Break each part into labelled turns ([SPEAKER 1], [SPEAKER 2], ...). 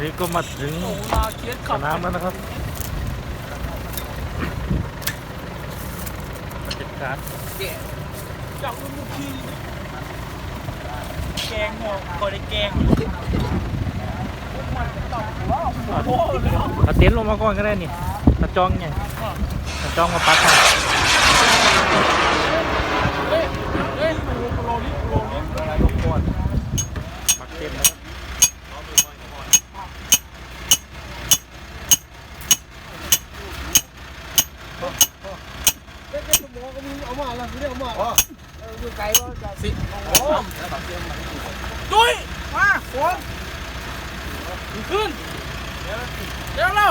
[SPEAKER 1] นี้ก็มาถึง
[SPEAKER 2] โอ้นาเคียน
[SPEAKER 1] ส
[SPEAKER 2] ขับ
[SPEAKER 1] นามแล้วนะครับบรรยากาศ
[SPEAKER 2] จากอุมุคีแกงหัวก็ได้แกงโอ้โหเลย
[SPEAKER 1] เอาเต็นท์ลงมาก่อนก็ได้นี่ตะจองไงตะจองมาปักให้
[SPEAKER 2] เฮ้ยเฮ้ยโลโลลิโลลิ
[SPEAKER 1] ลงก่อนปักเต็นท์นะครับ
[SPEAKER 2] ตุ้ยมาฝนขึ้นเดี๋ยวเรา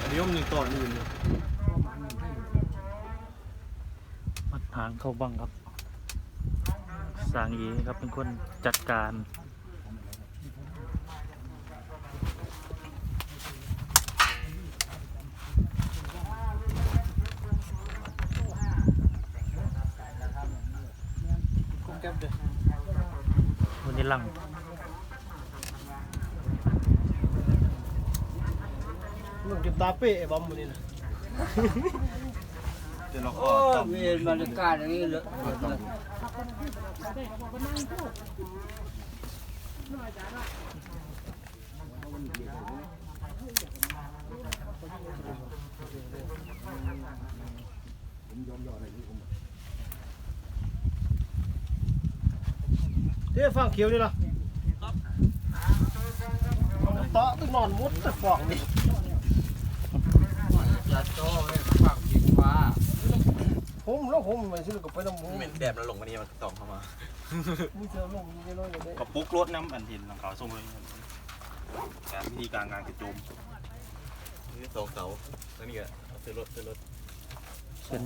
[SPEAKER 3] อันนี้มันยังต่ออื่นอยู่
[SPEAKER 1] มัดทางเข้าบังครับสร้างเอครับเป็นคนจัดการวันนี้หลัง
[SPEAKER 3] มึงจะตาเป้ไอ้บอมมันนี่นะเดี๋ยวเราขอ
[SPEAKER 4] โอ้
[SPEAKER 3] ตอบ
[SPEAKER 4] มีบรรยากาศอย่างนี้เลย
[SPEAKER 3] เดี๋ยวฟังเขียวนี่ล่ะต่อตึกนอนมุดตะฟองนี่
[SPEAKER 4] โต้ให้ฝักกินฟ้า
[SPEAKER 3] ผมแล้วผมไปซื้อกับไปน้ำมู
[SPEAKER 5] เหม็นแดดมันลงมานี่มันตองเข้ามา
[SPEAKER 3] มีเสือลงมีน้อยอย่างนี้
[SPEAKER 5] กับปุ๊กรถน้ำอันทินหลังขาส้มเลยการวิธีการงานกระโจมนี่สองเสาแล้วนี่ก็ซื้อรถซื้อรถ
[SPEAKER 1] เป็น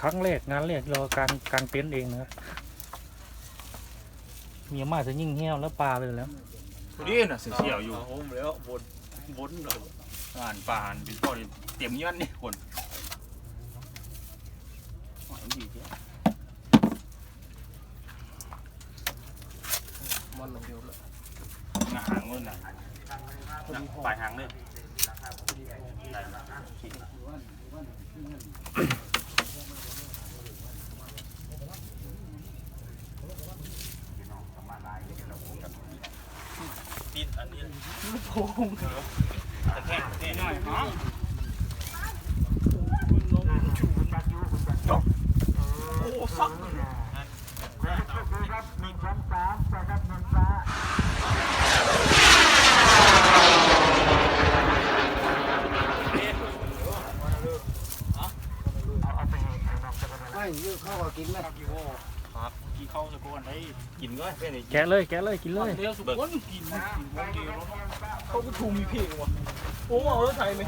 [SPEAKER 1] ครั้งแรกงานแรกเรากางกางเต็นท์เองนะครับเมียมาจะยิ่งเหี้ยวแล้วปลาเลยแล้ว
[SPEAKER 5] ดีน่ะเสียวอยู่โอ้มแล้วบนบนเลยอ่านป่านเป็นพ่อ เตรียมยันนี่คนหอยดีเจ้า
[SPEAKER 3] มันลงเดียวละ
[SPEAKER 5] หน้าหางเลยนะปลายหางเลยปีนอันนี้โค้งแต่แค่แค่หน่อยมั้ง
[SPEAKER 2] โอ้ซัก
[SPEAKER 4] ไม่ยืดเข้ามากินไหม
[SPEAKER 5] ครับกี่เข้าจะก้อนได้กินก็แค่นี้
[SPEAKER 1] แกะเลยแกะเลยกินเลย
[SPEAKER 2] เดี๋ยวสุกคนกินกินวงเดียวเขาก็ทูมีเพลงวะโอ้เอารถไทยไหม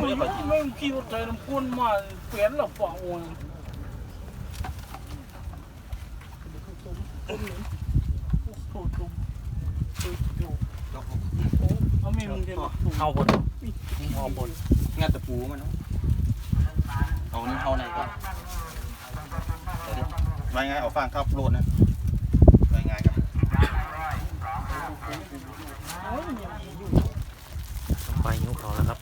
[SPEAKER 2] มึงไม่ขี่รถไทยน้ำก้นมาเปลี่ยนหลับฝ่าโอ เอาไม่มึงเดี๋ยว
[SPEAKER 1] เอาบน
[SPEAKER 5] เอาบนงัดตะปูมันเนาะเอานี่เข้าในก่อนไว้ไงเอาฟางทับโลดนะไว้ไงครับ
[SPEAKER 1] ไปนิ้วเขาแล้วครับ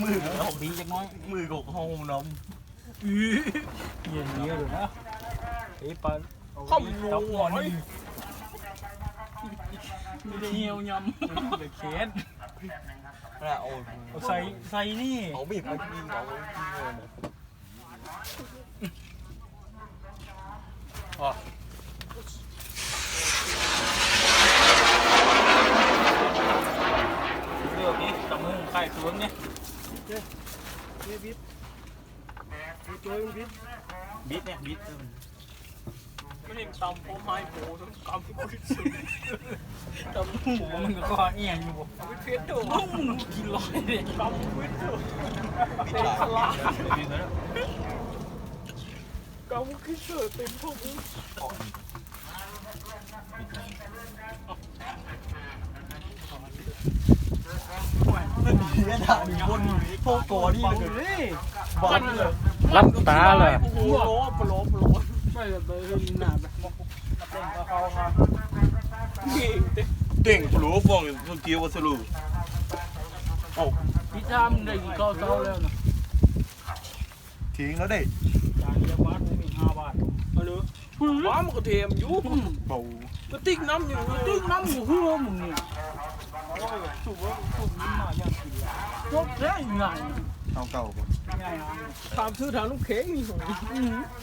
[SPEAKER 5] มือเอาดีจังน้อย มือกกห้องนม
[SPEAKER 2] เย็นเนี้ยเลยนะไอ้ปลาข้าวหมูอะนี่ไม่ได้เหี่ยวยำเดี๋ยวเข็น
[SPEAKER 5] น่ะโอ้
[SPEAKER 2] เอาใส่ใส่นี่
[SPEAKER 5] เอาบีบไปกินเอากินเลยนะ
[SPEAKER 2] เลือกนี้ตะมึงไข่สวนเนี่ย
[SPEAKER 3] นี่บิดมีตัวมันบิด
[SPEAKER 5] บิดเนี่ยบิด
[SPEAKER 2] ไม่ได้ตำโพไม้โผล่ต้องตำกุ้ยสุดตำหมูมันก็เอียงอยู่บ่เพี้ยนตัวกินร้อยเด็กตำกุ้ยสุดเต็มพลาตำกุ้ยสุดเต็มพวกนี้
[SPEAKER 5] เนี่ามีคนพวกโกนี่เลย
[SPEAKER 2] บ้าเลย
[SPEAKER 1] รับตาเลย
[SPEAKER 2] โอ้โหโปรโปโปรไม่แบบเลยหนาแบบเขาครับนี่เด็ก
[SPEAKER 5] เด้งปลูฟองทุกทีวัสดุโอ้
[SPEAKER 2] พี่ทำได้กี่ข้าวเช้าแล้วนะ
[SPEAKER 5] ทิ้งแล้วได้
[SPEAKER 2] จานเดียวบาทผมมีห้าบาทเอาเลยว้ามันก็เทมอยู่
[SPEAKER 5] เบา
[SPEAKER 2] ก็ติ๊กน้ำอยู่กระติกน้ำอยู่หัวมึงเนี่ถูกว่าถูกนี่มาอย่างกินละจบได้วยังไง
[SPEAKER 5] เอาเก่า บ่
[SPEAKER 2] ตามชื่อทางลูกเข็งนี่ผม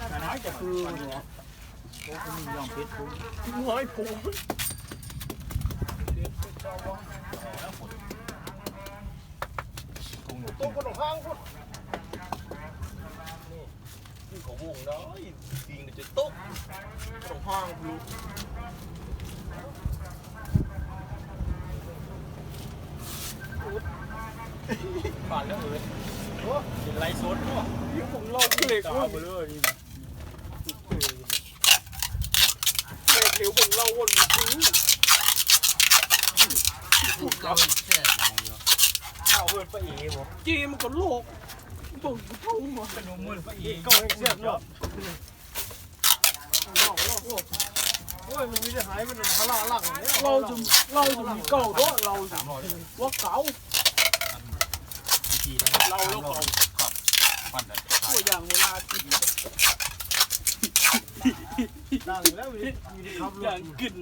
[SPEAKER 2] แต่น้อยจะคือหัวหัวไอ้ผม
[SPEAKER 3] ตัวกระโดดห้างพุ่น
[SPEAKER 5] นี่ของวงได้จริงจะตกตรงห้างปลูก
[SPEAKER 2] ผ่านแล้วเลย เป็นไรซดเนาะยิ่งผมเล่าเล็กว่าไปเลยนี่เล็กเดี๋ยวผมเล่าวนซื้อ
[SPEAKER 3] ข้าวเพื่อนไปเอ๋บ่
[SPEAKER 2] จีมันก็โลกบ่งทุ่งมาขนมมันไปอีก
[SPEAKER 3] ก็ให้เสียบเนาะโอ้ยมันมีแต่หายมันพลาลักเนี่ย
[SPEAKER 2] เราจะเราจะมีเก่าด้วยเราว่าเก่าเราแล้วเก่า
[SPEAKER 5] ฟันได้
[SPEAKER 2] ตัวอย่างเวลากิน
[SPEAKER 3] ดังแล้วมีมีขับร
[SPEAKER 2] อย่า
[SPEAKER 3] ถ
[SPEAKER 2] งกิน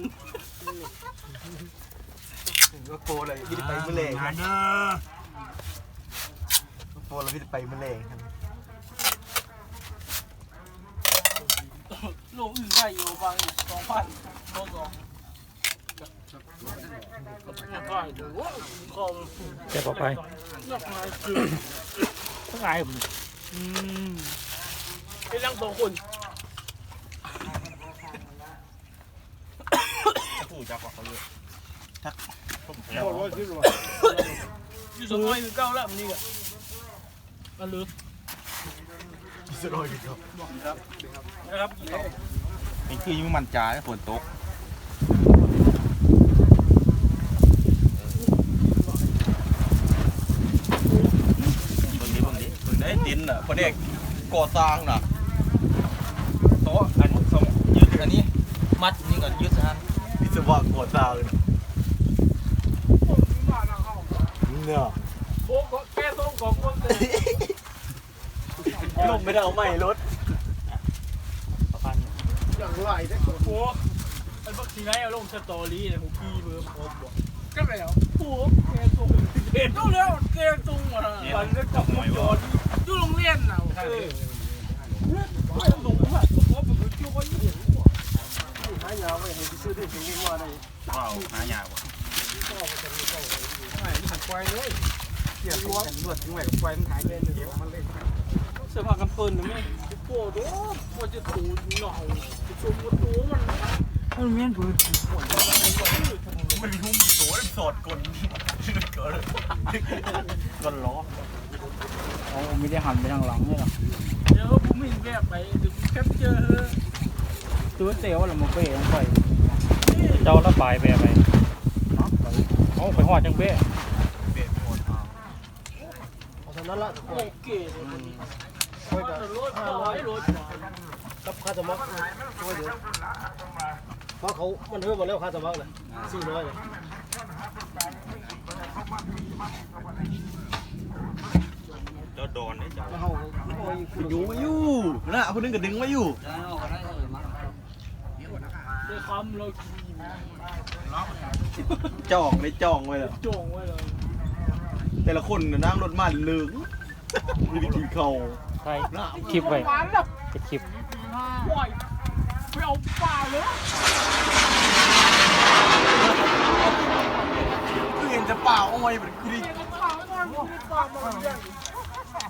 [SPEAKER 5] ก็โปรเลยพี่ไปมือแรงนะโปรแล้วพี่ไปมือแรง
[SPEAKER 2] โลกอื่นได้อยู่บางสองพันโลสองก็ดูว่าเขา
[SPEAKER 1] แกบอกไป
[SPEAKER 2] อยากมาคือ
[SPEAKER 1] ต้องอายผม
[SPEAKER 2] อืม เป็นยังสองคน
[SPEAKER 5] จะพูดจับเขาเลยทักผมแพ้
[SPEAKER 3] บอกว่าชื่อว่า
[SPEAKER 2] อยู่สองร้อยเก้าแล้วมันนี่ก็อันลึก
[SPEAKER 5] สลอยดีครับ
[SPEAKER 2] นะครับ
[SPEAKER 5] นี่คือยิ่งมันจ่าฝนตกบางทีบางทีบางได้ดินอะพอเด็กก่อสร้างน่ะโต๊ะอันสองยึดอันนี้ มัดนี่ก่อนยึดฮะวิศวะก่อสร้างเลยเนี่ย
[SPEAKER 2] โอ้ก็แก้ต้องของคนเลย
[SPEAKER 5] ลงไม่ได้เอาใหม่รถ
[SPEAKER 1] ประพัน
[SPEAKER 3] อย่างไรได้
[SPEAKER 2] โอ้ไอ้พวกทีไหนเอาลงสตอรี่เนี่ยผมพี่เบอร์ผมบอกก็แล้วโอ้แกตรงเห็นต้องแล้วแกตรงอะมันก็จับหัวจอดอยู่โรงเรียนน่ะเออไม่หลงอะผมว่าผมช่วยอยู่
[SPEAKER 3] หายาวไปให้ซื้อ ได้ว้า
[SPEAKER 5] วหายากว่ะไม่
[SPEAKER 3] หัดควายเลยเสียตัวรวดถึงไหนกับควายมันหายไปเดี๋ยวมันเล่น
[SPEAKER 2] เสื้อผ้ากันเปิ้ลนะแม่โอ้โหว่าจะถูเหงาจะชมว่าตัวมันมันเมียนผืน
[SPEAKER 5] มันมีหุ้มโซ่สอดกลนเกิดกลล้อ
[SPEAKER 1] อ๋อไม่ได้หันไปทางหลังเลยหรอ
[SPEAKER 2] เดี๋ยวผมมีแบบไปถึงแคปเจอร์
[SPEAKER 1] ตัวเซลล์หรือมันเป้ต้องไป เจ้าละปลายไปไปเอาไปหอดจังเป้
[SPEAKER 5] เปลี่ยนหมด
[SPEAKER 3] เอาเท่านั้นละ
[SPEAKER 2] โอเคเลยมัน
[SPEAKER 3] ค่อย
[SPEAKER 2] ก็
[SPEAKER 3] กับ
[SPEAKER 2] รถร้อยรถ
[SPEAKER 3] กับค่าสมัครช่วยเดี๋ยวเพราะเขามันเพิ่มมาแล้วค่าสมัครเลยสี่ร้อยเลย
[SPEAKER 5] แล้วโดนได้จ้ะ
[SPEAKER 3] แล้วเขาโอ้ย
[SPEAKER 5] อยู่มาอยู่น่ะคนนึงก็ดึงมาอยู่
[SPEAKER 2] ด้วยคำเราขี่
[SPEAKER 5] จ่องได้จ่องไว้แล้ว
[SPEAKER 2] จงไว้เลย
[SPEAKER 5] แต่ละคนน่ะนั่งรถมาเหลืองมีวิธีเขา
[SPEAKER 1] ใช่คลิปไว้
[SPEAKER 2] หวานแล้ว
[SPEAKER 1] จะคลิป
[SPEAKER 2] ปล่อยไปเอาป่าเลย
[SPEAKER 5] คือเห็นจะป่าอ้อยมันคือดิ
[SPEAKER 2] ป่าไม่นอนป่ามาเรื่อง
[SPEAKER 5] ป่า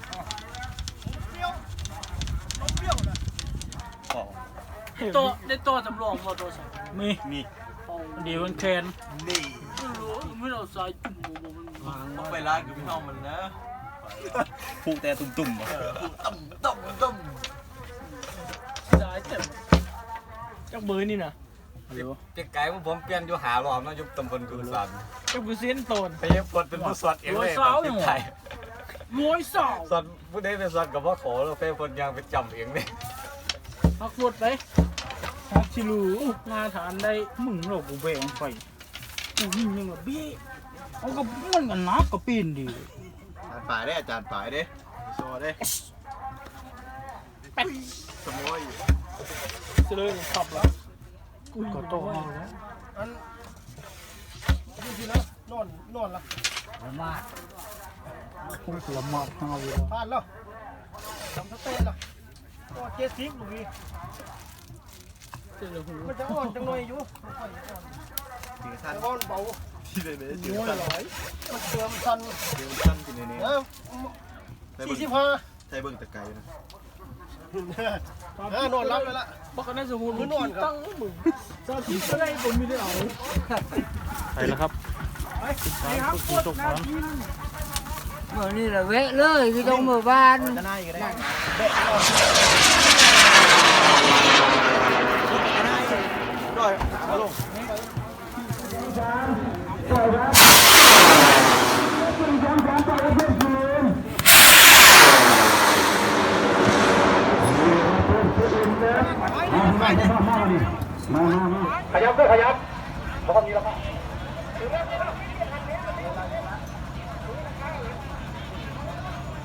[SPEAKER 2] ตัวได้ตัวจำลองมาตัวสั่ง
[SPEAKER 1] มี
[SPEAKER 5] มี
[SPEAKER 1] ดีมันแคน
[SPEAKER 5] นี่
[SPEAKER 2] ไม่รู้ไม่เอาสายจุ่มมัน
[SPEAKER 5] ต้องไปร้านกับพี่น้องมันนะผูกแต่ตุ่มๆอะตุ่มตุ่มตุ่ม
[SPEAKER 2] สายเจ็บจักเบอร์นี่นะ
[SPEAKER 4] เจ๊ไก่ผมเปลี่ยนอยู่หารอบนะยุคตำบลกุลสัน
[SPEAKER 2] จักเบอร์เส้นตน
[SPEAKER 4] ไปเย็บกดเป็นผู้สวดเองเลยไทย
[SPEAKER 2] ร้อยสาว
[SPEAKER 4] สวดผู้ใดเป็นสวดกับว่าขอแล้วเฟซคนยังไปจำเองเลย
[SPEAKER 2] พักรถไป พักชิลูหน้าฐานได้มึงเรากูแบ่งไปกูยิงยังกับเบี้ยเอากับมันกันนักกับปีนดิ
[SPEAKER 5] อาจารย์ป่ายได้อาจารย์ป่ายได้โซได้สมอย
[SPEAKER 2] เจริญขับแล้วกูก็โตเอาแล้ว
[SPEAKER 3] อันนี่สินะนอนนอนละ
[SPEAKER 2] มาคงละมาดเอาเลย
[SPEAKER 3] ผ่านแล้วทำสเตนละก็เจ็ดสิบลูกพี่
[SPEAKER 2] เจริญหู
[SPEAKER 3] มันจะอ่อนจังเลยอยู่
[SPEAKER 5] ถึงท่าน
[SPEAKER 3] แต่ว่ามันเบา
[SPEAKER 5] ที่เลยเนี่ยถึง
[SPEAKER 3] น้อย
[SPEAKER 5] ท่าน
[SPEAKER 3] หลายมันเกลือมันชัน
[SPEAKER 5] ถึงท่านกินในนี้
[SPEAKER 3] เอ้า
[SPEAKER 5] ใส่
[SPEAKER 3] สี่
[SPEAKER 5] เบิ้ง
[SPEAKER 3] สิบห้า
[SPEAKER 5] ใส่เบิ้งตะไคร้นะ
[SPEAKER 3] เออนอนรับเลยละ
[SPEAKER 2] บักกันนั่นสมุน
[SPEAKER 3] มึงนอนครับ
[SPEAKER 2] ตั้งมึงตอนที่ก็ได้ผมไม่ได้เอา
[SPEAKER 1] ไปแล้วครับสามกุศลตกน้ำ
[SPEAKER 6] เมื่อนี่แหละเวะเลยคือต้องมือบ้าน
[SPEAKER 3] จะน่าอีกได้
[SPEAKER 5] ร้อยมาลง
[SPEAKER 3] ขยับด้วยขยับแล้วก็มีแล้วครับ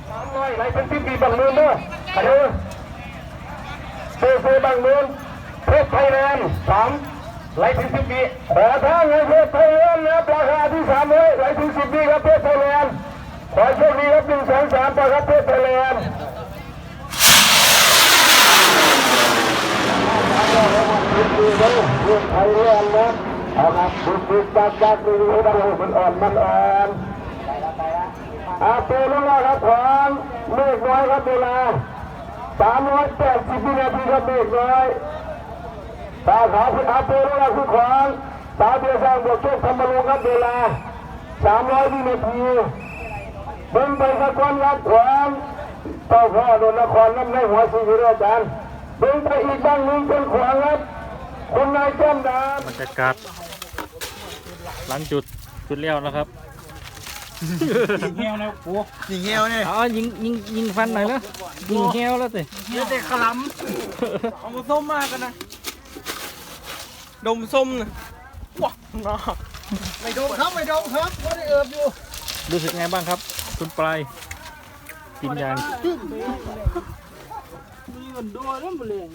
[SPEAKER 3] สามร้อยไหลเป็นที่ปีบังเมืองเด้อขยับเซเซบังเมืองเพชรไทยแลนด์สาม ไหลถึงสิบปีขอทาเงให้เพชรไทยแลนนะครับราคาที่สามร้อยไหลถึงสิบปีครับเพชรไทยแลนด์ขอโชคดีครับหนึ่งสองสามต่อครับเพชรไทยแลนด์ดีเลยเรื่องไทยเรื่องนะเอาครับบุกบุกจักจักดีดีดังมันอ่อนมันอ่อนอาเปลงแล้วครับของเมฆน้อยครับเวลาสามร้อยแปดสิบวินาทีครับเมฆน้อย ตาขาวคืออาเปลงแล้วคือของตาเบียร์สร้างบวกโชคธรรมลงครับเวลาสามร้อยวินาทีเบิ่งไปสักคนครับของเจ้าพ่อโดนนครน้ำในหัวสีวิโรจารย์เบิ่งไปอีกบ้างหนึ่งเป็นขวางครับคุณนายแก้มดา
[SPEAKER 1] บรรยากาศหลังจุดจุดเลี้ยวแล้วครับ
[SPEAKER 2] เงี้ยวนะกู
[SPEAKER 5] ยิงเงี้ยวเนี่ย
[SPEAKER 1] เอายิงยิงยิงฟันหน่อยแล้วยิงแห้วแล้วสิ
[SPEAKER 2] เดี๋ยวเด็กขลำเอามาส้มมากกันนะ ดมส้มนะว้าน่า
[SPEAKER 3] ไม่ดมครับไม่ดมครับไม่ได้เอิบอยู่
[SPEAKER 1] รู้สึกไงบ้างครับ คุณปลายกินยาง
[SPEAKER 2] มีกันด้วยแล้วมันเลย